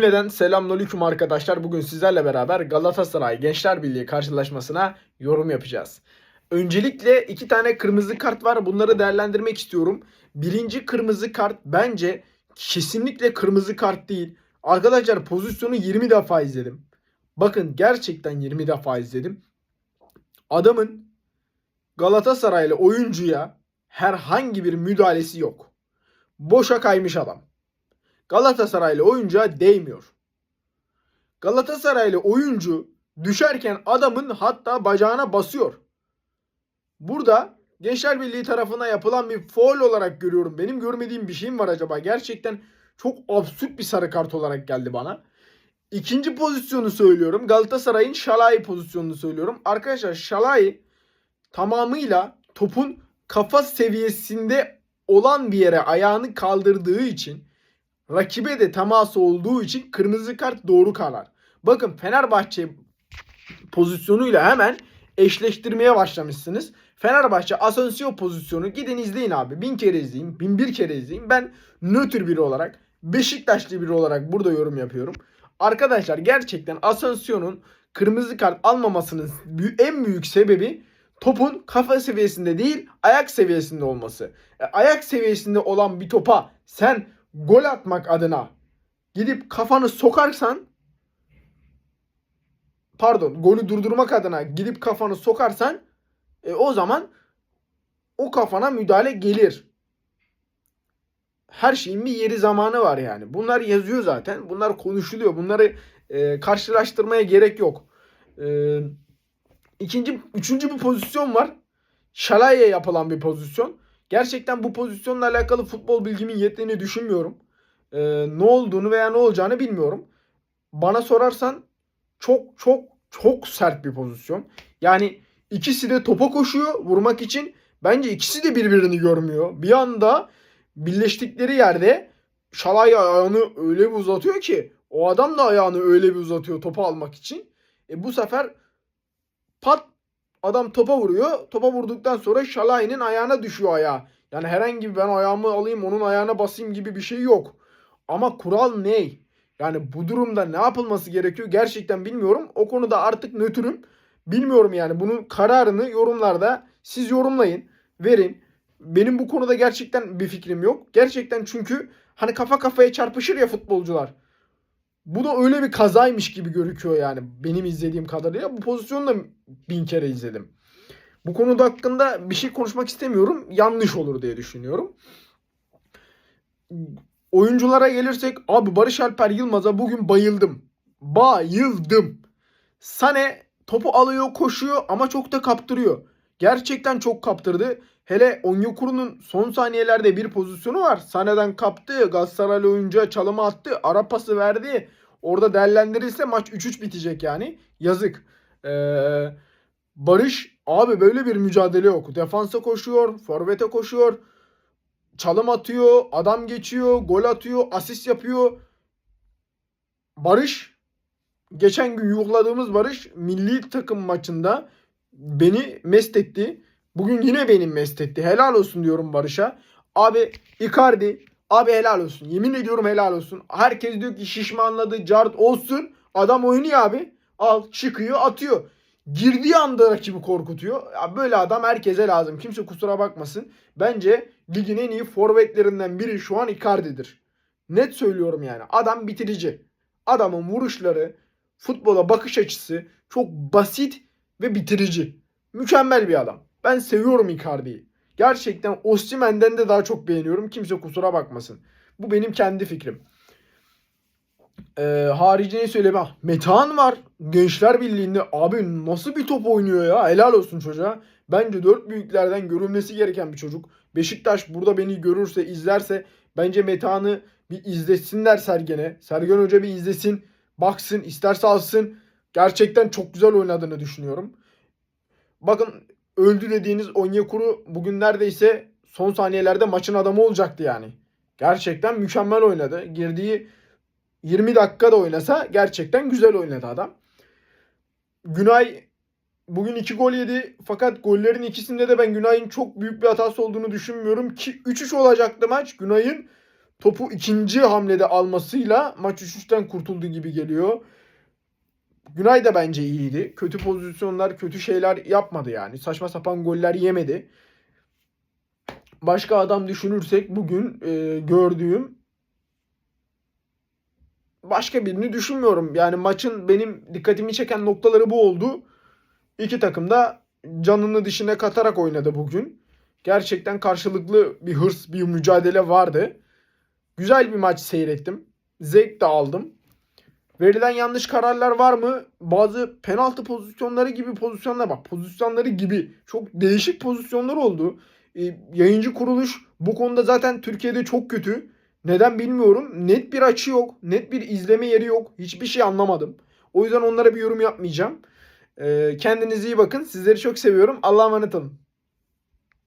Neden selamünaleyküm arkadaşlar. Bugün sizlerle beraber Galatasaray Gençler Birliği karşılaşmasına yorum yapacağız. Öncelikle iki tane kırmızı kart var. Bunları değerlendirmek istiyorum. Birinci kırmızı kart bence kesinlikle kırmızı kart değil. Arkadaşlar pozisyonu 20 defa izledim. Bakın gerçekten 20 defa izledim. Adamın Galatasaraylı oyuncuya herhangi bir müdahalesi yok. Boşa kaymış adam. Galatasaraylı oyuncuya değmiyor. Galatasaraylı oyuncu düşerken adamın hatta bacağına basıyor. Burada Gençler Birliği tarafına yapılan bir foul olarak görüyorum. Benim görmediğim bir şeyim var acaba? Gerçekten çok absürt bir sarı kart olarak geldi bana. İkinci pozisyonu söylüyorum. Galatasaray'ın Şalai pozisyonunu söylüyorum. Arkadaşlar Şalai tamamıyla topun kafa seviyesinde olan bir yere ayağını kaldırdığı için rakibe de teması olduğu için kırmızı kart doğru karar. Bakın Fenerbahçe pozisyonuyla hemen eşleştirmeye başlamışsınız. Fenerbahçe Asensio pozisyonu gidin izleyin abi. Bin kere izleyin, bin bir kere izleyin. Ben nötr biri olarak, Beşiktaşlı biri olarak burada yorum yapıyorum. Arkadaşlar gerçekten Asensio'nun kırmızı kart almamasının en büyük sebebi topun kafa seviyesinde değil ayak seviyesinde olması. E, ayak seviyesinde olan bir topa sen gol atmak adına gidip kafanı sokarsan pardon golü durdurmak adına gidip kafanı sokarsan e, o zaman o kafana müdahale gelir. Her şeyin bir yeri zamanı var yani. Bunlar yazıyor zaten. Bunlar konuşuluyor. Bunları e, karşılaştırmaya gerek yok. E, ikinci, üçüncü bir pozisyon var. Şalai'ye yapılan bir pozisyon. Gerçekten bu pozisyonla alakalı futbol bilgimin yettiğini düşünmüyorum. E, ne olduğunu veya ne olacağını bilmiyorum. Bana sorarsan çok çok çok sert bir pozisyon. Yani ikisi de topa koşuyor vurmak için. Bence ikisi de birbirini görmüyor. Bir anda birleştikleri yerde Şalay ayağını öyle bir uzatıyor ki o adam da ayağını öyle bir uzatıyor topu almak için. E bu sefer pat adam topa vuruyor. Topa vurduktan sonra Şalay'ın ayağına düşüyor ayağı. Yani herhangi bir ben ayağımı alayım onun ayağına basayım gibi bir şey yok. Ama kural ne? Yani bu durumda ne yapılması gerekiyor gerçekten bilmiyorum. O konuda artık nötrüm. Bilmiyorum yani bunun kararını yorumlarda siz yorumlayın, verin. Benim bu konuda gerçekten bir fikrim yok. Gerçekten çünkü hani kafa kafaya çarpışır ya futbolcular. Bu da öyle bir kazaymış gibi gözüküyor yani benim izlediğim kadarıyla. Bu pozisyonu da bin kere izledim. Bu konuda hakkında bir şey konuşmak istemiyorum. Yanlış olur diye düşünüyorum. Oyunculara gelirsek abi Barış Alper Yılmaz'a bugün bayıldım. Bayıldım. Sane topu alıyor koşuyor ama çok da kaptırıyor. Gerçekten çok kaptırdı. Hele Onyekuru'nun son saniyelerde bir pozisyonu var. Sane'den kaptı. Galatasaraylı oyuncuya çalımı attı. Ara pası verdi. Orada değerlendirilse maç 3-3 bitecek yani. Yazık. Ee, Barış abi böyle bir mücadele yok. Defansa koşuyor. Forvete koşuyor. Çalım atıyor. Adam geçiyor. Gol atıyor. Asist yapıyor. Barış geçen gün yuhladığımız Barış milli takım maçında beni mest etti. Bugün yine beni mest etti. Helal olsun diyorum Barış'a. Abi Icardi abi helal olsun. Yemin ediyorum helal olsun. Herkes diyor ki şişmanladı, cart olsun. Adam oynuyor abi. Al çıkıyor atıyor. Girdiği anda rakibi korkutuyor. Ya böyle adam herkese lazım. Kimse kusura bakmasın. Bence ligin en iyi forvetlerinden biri şu an Icardi'dir. Net söylüyorum yani. Adam bitirici. Adamın vuruşları, futbola bakış açısı çok basit ve bitirici. Mükemmel bir adam. Ben seviyorum Icardi'yi. Gerçekten Osimhen'den de daha çok beğeniyorum. Kimse kusura bakmasın. Bu benim kendi fikrim. Ee, haricinde söyleme. Ah, Metehan var. Gençler Birliği'nde. Abi nasıl bir top oynuyor ya. Helal olsun çocuğa. Bence dört büyüklerden görülmesi gereken bir çocuk. Beşiktaş burada beni görürse, izlerse bence Metehan'ı bir izlesinler Sergen'e. Sergen Hoca bir izlesin. Baksın, isterse alsın. Gerçekten çok güzel oynadığını düşünüyorum. Bakın öldü dediğiniz Onyekuru bugün neredeyse son saniyelerde maçın adamı olacaktı yani. Gerçekten mükemmel oynadı. Girdiği 20 dakika da oynasa gerçekten güzel oynadı adam. Günay bugün 2 gol yedi fakat gollerin ikisinde de ben Günay'ın çok büyük bir hatası olduğunu düşünmüyorum ki 3-3 olacaktı maç. Günay'ın topu ikinci hamlede almasıyla maç 3-3'ten kurtuldu gibi geliyor. Günay da bence iyiydi. Kötü pozisyonlar, kötü şeyler yapmadı yani. Saçma sapan goller yemedi. Başka adam düşünürsek bugün e, gördüğüm başka birini düşünmüyorum. Yani maçın benim dikkatimi çeken noktaları bu oldu. İki takım da canını dişine katarak oynadı bugün. Gerçekten karşılıklı bir hırs, bir mücadele vardı. Güzel bir maç seyrettim. Zevk de aldım. Verilen yanlış kararlar var mı? Bazı penaltı pozisyonları gibi pozisyonlar bak. Pozisyonları gibi çok değişik pozisyonlar oldu. E, yayıncı kuruluş bu konuda zaten Türkiye'de çok kötü. Neden bilmiyorum. Net bir açı yok. Net bir izleme yeri yok. Hiçbir şey anlamadım. O yüzden onlara bir yorum yapmayacağım. E, kendinize iyi bakın. Sizleri çok seviyorum. Allah'a emanet olun.